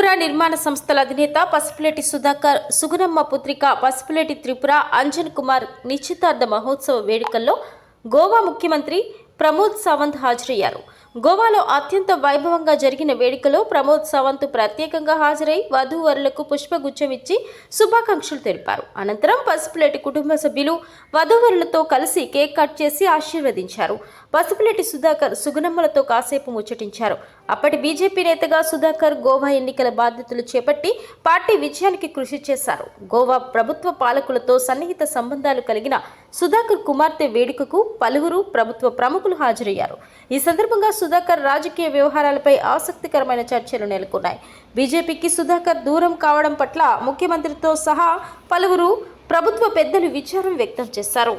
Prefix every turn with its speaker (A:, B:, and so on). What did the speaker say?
A: త్రిపుర నిర్మాణ సంస్థల అధినేత పసుపులేటి సుధాకర్ సుగుణమ్మ పుత్రిక పసుపులేటి త్రిపుర అంజన్ కుమార్ నిశ్చితార్థ మహోత్సవ వేడుకల్లో గోవా ముఖ్యమంత్రి ప్రమోద్ సావంత్ హాజరయ్యారు. గోవాలో అత్యంత వైభవంగా జరిగిన వేడుకలో ప్రమోద్ సావంత్ ప్రత్యేకంగా హాజరై వధూవరులకు పుష్పగుచ్చం ఇచ్చి శుభాకాంక్షలు తెలిపారు. అనంతరం పసుపులేటి కుటుంబ సభ్యులు వధూవరులతో కలిసి కేక్ కట్ చేసి ఆశీర్వదించారు. పసుపులేటి సుధాకర్ సుగుణమ్మలతో కాసేపు ముచ్చటించారు. అప్పటి బీజేపీ నేతగా సుధాకర్ గోవా ఎన్నికల బాధ్యతలు చేపట్టి పార్టీ విజయానికి కృషి చేశారు. గోవా ప్రభుత్వ పాలకులతో సన్నిహిత సంబంధాలు కలిగిన సుధాకర్ కుమార్తె వేడుకకు పలువురు ప్రభుత్వ ప్రముఖులు హాజరయ్యారు. ఈ సందర్భంగా సుధాకర్ రాజకీయ వ్యవహారాలపై ఆసక్తికరమైన చర్చలు నెలకొన్నాయి. బీజేపీకి సుధాకర్ దూరం కావడం పట్ల ముఖ్యమంత్రితో సహా పలువురు ప్రభుత్వ పెద్దలు విచారం వ్యక్తం చేశారు.